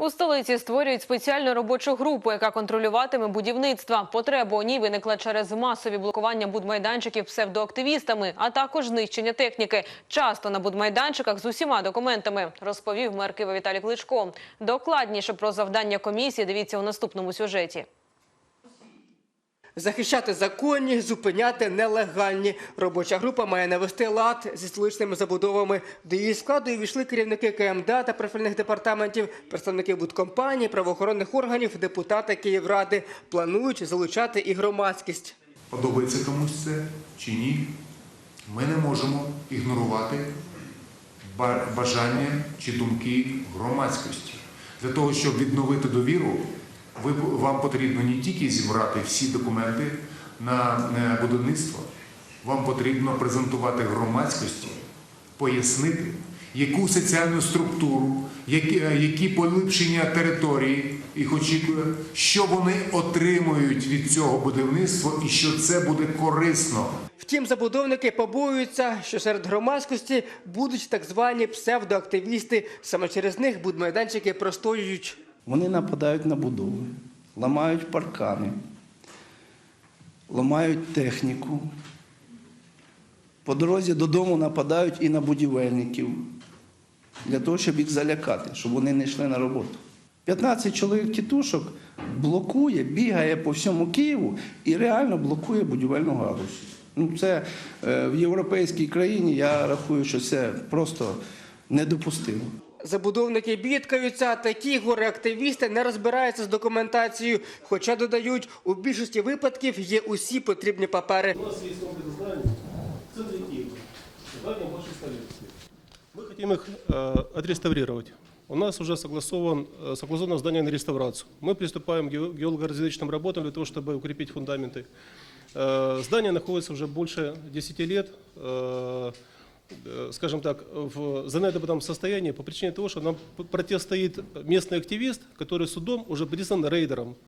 У столиці створюють спеціальну робочу групу, яка контролюватиме будівництво. Потреба у ній виникла через масові блокування будмайданчиків псевдоактивістами, а також знищення техніки. Часто на будмайданчиках з усіма документами, розповів мер Києва Віталій Кличко. Докладніше про завдання комісії дивіться у наступному сюжеті. Захищати законні, зупиняти нелегальні. Робоча група має навести лад зі столичними забудовами. До її складу увійшли керівники КМДА та профільних департаментів, представники будкомпаній, правоохоронних органів, депутати Київради. Планують залучати і громадськість. Подобається комусь це чи ні, ми не можемо ігнорувати ба- бажання чи думки громадськості. Для того, щоб відновити довіру, ви, вам потрібно не тільки зібрати всі документи на будівництво, вам потрібно презентувати громадськості, пояснити, яку соціальну структуру, які, е, які поліпшення території їх очікує, що вони отримують від цього будівництва і що це буде корисно Втім, забудовники побоюються, що серед громадськості будуть так звані псевдоактивісти. Саме через них будмайданчики простоюють. Вони нападають на будови, ламають паркани, ламають техніку. По дорозі додому нападають і на будівельників для того, щоб їх залякати, щоб вони не йшли на роботу. 15 чоловік тітушок блокує, бігає по всьому Києву і реально блокує будівельну галузь. Ну, це е, в європейській країні я рахую, що це просто недопустимо. Забудовники бідкаються, такі горе-активісти не розбираються з документацією, хоча додають, у більшості випадків є усі потрібні папери. У нас есть комплекс зданий в центре Киева, здания бывшей столицы. Мы хотим их э, отреставрировать. У нас уже согласован, э, согласовано здание на реставрацию. Мы приступаем к ге- геолого-разведочным работам для того, чтобы укрепить фундаменты. Э, Здание находится уже больше 10 лет, э, э, скажем так, в занятом состоянии по причине того, что нам противостоит местный активист, который судом уже признан рейдером.